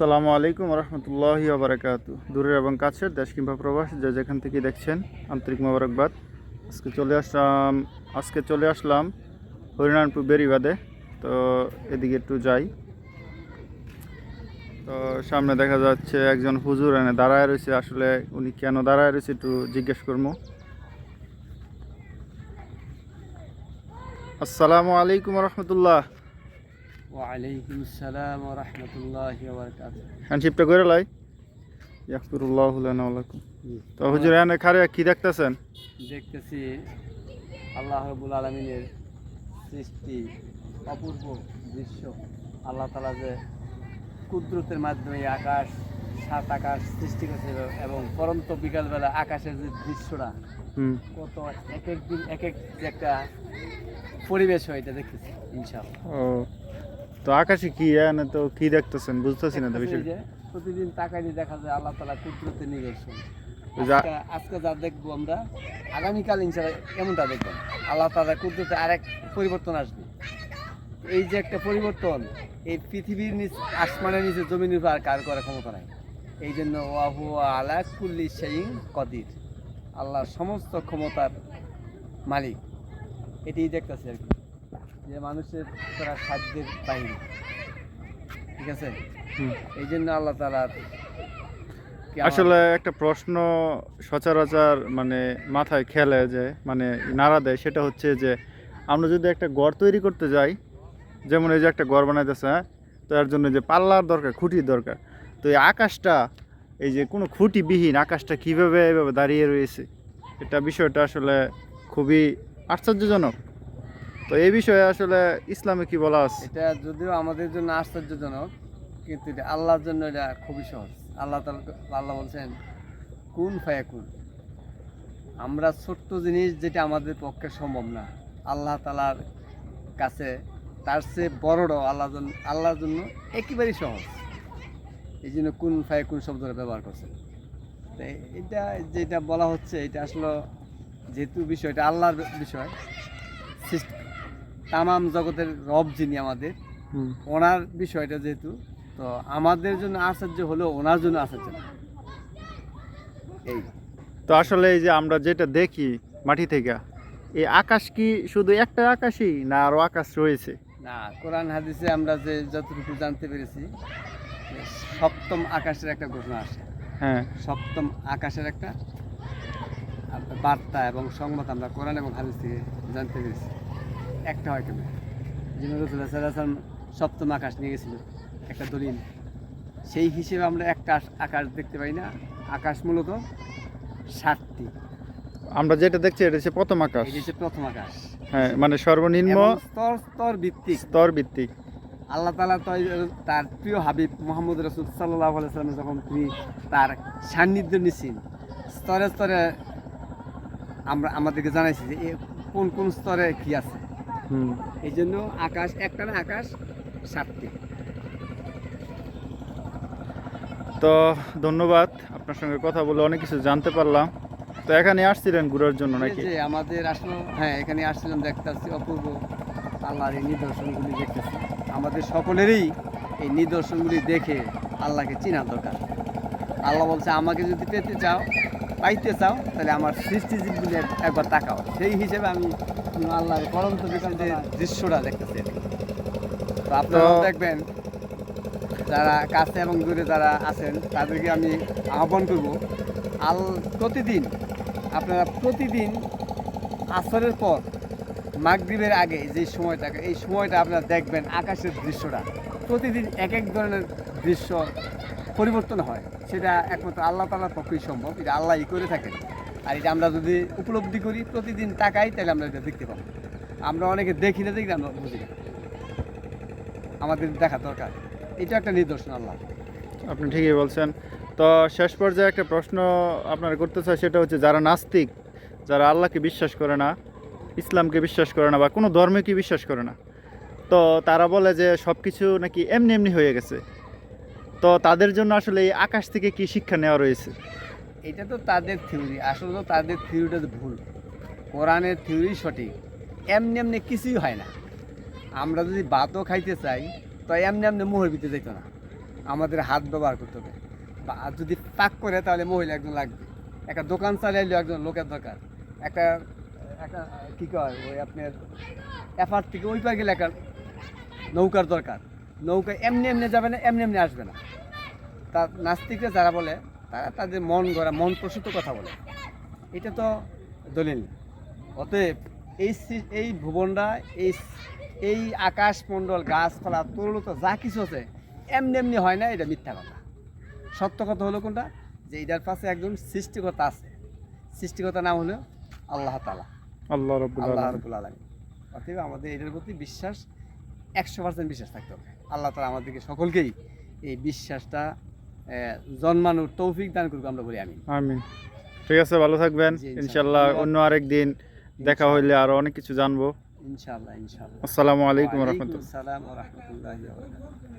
আসসালামু আলাইকুম রহমতুল্লাহি আবরাকাত দূরের এবং কাছের দেশ কিংবা প্রবাস যে যেখান থেকে দেখছেন, আন্তরিক মোবারকবাদ। আজকে চলে আসলাম, আজকে চলে আসলাম হরিনারায়ণপুর বেরিবাদে তো এদিকে একটু যাই। তো সামনে দেখা যাচ্ছে একজন হুজুর এনে দাঁড়ায় রয়েছে। আসলে উনি কেন দাঁড়ায় রয়েছে একটু জিজ্ঞেস করব। আসসালামু আলাইকুম রহমতুল্লাহ ওয়ালাইকুম আসসালাম রহমতুল্লাহ বারকাতুহ হ্যান্ডশিপটা করে লাই। ইয়াকফিরুল্লাহ লানা ওয়া লাকুম। তো হুজুর এনে খারে কি দেখতেছেন? দেখতেছি আল্লাহ রবুল আলমিনের সৃষ্টি অপূর্ব দৃশ্য। আল্লাহ তালা যে কুদরতের মাধ্যমে আকাশ সাত আকাশ সৃষ্টি করেছিল এবং পরন্ত বিকালবেলা আকাশের যে দৃশ্যটা কত এক এক দিন এক এক একটা পরিবেশ হয় এটা দেখতেছি ইনশাআল্লাহ। তো আকাশে কি এনে তো কি দেখতেছেন? বুঝতেছি না তো বিষয় প্রতিদিন তাকাইলে দেখা যায় আল্লাহ তালা কুদরতের নিদর্শন আজকে- যা দেখব আমরা আগামীকাল ইনশাল্লাহ এমনটা দেখব। আল্লাহ তালা কুদরতে আরেক পরিবর্তন আসবে। এই যে একটা পরিবর্তন এই পৃথিবীর নিচ আসমানের নিচে জমিনের উপর আর কার করার ক্ষমতা নাই। এই জন্য ওয়াহু আলা কুল্লি সেইং কদির। আল্লাহর সমস্ত ক্ষমতার মালিক। এটাই দেখতেছে আর কি। যে মানুষের করা সাধ্যের বাহিনী ঠিক আছে? এই জন্য আল্লাহ তালার আসলে একটা প্রশ্ন সচরাচর মানে মাথায় খেলে যে মানে নাড়া দেয় সেটা হচ্ছে যে আমরা যদি একটা গড় তৈরি করতে যাই যেমন এই যে একটা গড় বানাইতেছে হ্যাঁ? তো এর জন্য যে পাল্লার দরকার খুঁটির দরকার। তো এই আকাশটা এই যে কোনো খুঁটিবিহীন আকাশটা কীভাবে এভাবে দাঁড়িয়ে রয়েছে এটা বিষয়টা আসলে খুবই আশ্চর্যজনক। তো এই বিষয়ে আসলে ইসলামে কি বলা আছে? এটা যদিও আমাদের জন্য আশ্চর্যজনক, কিন্তু এটা আল্লাহর জন্য এটা খুবই সহজ। আল্লাহ তাআলা আল্লাহ বলছেন, কুন ফায়া কুন আমরা ছোট্ট জিনিস যেটা আমাদের পক্ষে সম্ভব না। আল্লাহ তালার কাছে তার চেয়ে বড়টাও আল্লাহ আল্লাহর জন্য একেবারেই সহজ। এই জন্য কুন ফায়া কুন শব্দটা ব্যবহার করছেন। তো এটা যেটা বলা হচ্ছে, এটা আসলে যেহেতু বিষয়টা আল্লাহর বিষয় তামাম জগতের রব যিনি আমাদের ওনার বিষয়টা যেহেতু তো আমাদের জন্য আশ্চর্য হলেও ওনার জন্য আশ্চর্য এই। তো আসলে এই যে আমরা যেটা দেখি মাটি থেকে এই আকাশ কি শুধু একটা আকাশই না আরও আকাশ রয়েছে? না কোরআন হাদিসে আমরা যে যতটুকু জানতে পেরেছি সপ্তম আকাশের একটা ঘোষণা আসে। হ্যাঁ। সপ্তম আকাশের একটা বার্তা এবং সংবাদ আমরা কোরআন এবং হাদিস থেকে জানতে পেরেছি। একটা হয় কেন যিনি রসুল্লাহ সাল্লাহ সাল্লাম সপ্তম আকাশ নিয়ে গেছিল একটা দলিল। সেই হিসেবে আমরা একটা আকাশ দেখতে পাই না। আকাশ মূলত সাতটি। আমরা যেটা দেখছি এটা হচ্ছে প্রথম আকাশ। এই হচ্ছে প্রথম আকাশ। হ্যাঁ মানে সর্বনিম্ন স্তর স্তর ভিত্তিক। স্তর ভিত্তিক। আল্লাহ তালা তার প্রিয় হাবিব মোহাম্মদ রসুল সাল্লাহ আলাইসালাম যখন তিনি তার সান্নিধ্য নিচ্ছেন স্তরে স্তরে আমরা আমাদেরকে জানাইছি যে কোন কোন স্তরে কি আছে। এই জন্য আকাশ একটা না আকাশ সাতটি। তো ধন্যবাদ আপনার সঙ্গে কথা বলে অনেক কিছু জানতে পারলাম। তো এখানে আসছিলেন ঘুরার জন্য নাকি? আমাদের আসলে হ্যাঁ এখানে আসছিলাম দেখতেছি অপূর্ব আল্লাহর এই নিদর্শনগুলি দেখতেছি। আমাদের সকলেরই এই নিদর্শনগুলি দেখে আল্লাহকে চেনা দরকার। আল্লাহ বলছে আমাকে যদি পেতে চাও পাইতে চাও তাহলে আমার সৃষ্টিজীবগুলি এক- একবার তাকাও। সেই হিসেবে আমি আল্লাহর পরন্ত বিকালে দৃশ্যটা দেখতেছি। তো আপনারাও দেখবেন যারা কাছে এবং দূরে যারা আছেন তাদেরকে আমি আহ্বান করব আল প্রতিদিন আপনারা প্রতিদিন আসরের পর মাগরিবের আগে যে সময়টাকে এই সময়টা আপনারা দেখবেন আকাশের দৃশ্যটা। প্রতিদিন এক এক ধরনের দৃশ্য পরিবর্তন হয়। সেটা একমাত্র আল্লাহ তালার পক্ষেই সম্ভব। এটা আল্লাহই করে থাকেন। আর এটা আমরা যদি উপলব্ধি করি প্রতিদিন তাকাই তাহলে আমরা এটা দেখতে পাবো। আমরা অনেকে দেখি না দেখি আমরা বুঝি না। আমাদের দেখা দরকার। এটা একটা নিদর্শন, আল্লাহ। আপনি ঠিকই বলছেন। তো শেষ পর্যায়ে একটা প্রশ্ন আপনার করতে চাই, সেটা হচ্ছে যারা নাস্তিক, যারা আল্লাহকে বিশ্বাস করে না, ইসলামকে বিশ্বাস করে না, বা কোনো ধর্মকে বিশ্বাস করে না, তো তারা বলে যে সব কিছু নাকি এমনি এমনি হয়ে গেছে। তো তাদের জন্য আসলে এই আকাশ থেকে কি শিক্ষা নেওয়া রয়েছে? এটা তো তাদের থিওরি আসলে তো তাদের থিওরিটা তো ভুল। কোরআনের থিওরি সঠিক। এমনি এমনি কিছুই হয় না। আমরা যদি ভাতও খাইতে চাই, তো এমনি এমনি মোহর ভিতরে যেত না। আমাদের হাত ব্যবহার করতে হবে। বা যদি পাক করে, তাহলে মহিলা একজন লাগবে। একটা দোকান চালাইলেও একজন লোকের দরকার। একটা একটা, কী কয়, ওই আপনার এফার থেকে ওই পার গেলে একটা নৌকার দরকার। নৌকা এমনি এমনি যাবে না, এমনি এমনি আসবে না। তার নাস্তিকরা যারা বলে তারা তাদের মন গড়া মন প্রসূত কথা বলে। এটা তো দলিল। অতএব এই এই ভুবনটা এই এই আকাশ মণ্ডল গাছপালা তরুলতা যা কিছু আছে এমনি এমনি হয় না এটা মিথ্যা কথা। সত্য কথা হলো কোনটা? যে এটার পাশে একজন সৃষ্টিকর্তা আছে। সৃষ্টিকর্তা নাম হলো আল্লাহ তালা আল্লাহ আল্লাহ রবুল আলমী অতএব আমাদের এটার প্রতি বিশ্বাস একশো পার্সেন্ট বিশ্বাস থাকতে হবে। আল্লাহ তালা আমাদেরকে সকলকেই এই বিশ্বাসটা জন্মানোর তৌফিক দান করুক আমরা বলি আমি আমিন। ঠিক আছে ভালো থাকবেন। ইনশাআল্লাহ। ইনশাল্লাহ। অন্য আরেক দিন দেখা হইলে আরও অনেক কিছু জানব। ইনশাআল্লাহ ইনশাআল্লাহ আসসালামু আলাইকুম ওয়ালাইকুম রহমতুল্লাহ। ওয়া রাহমাতুল্লাহি ওয়া বারাকাতুহু।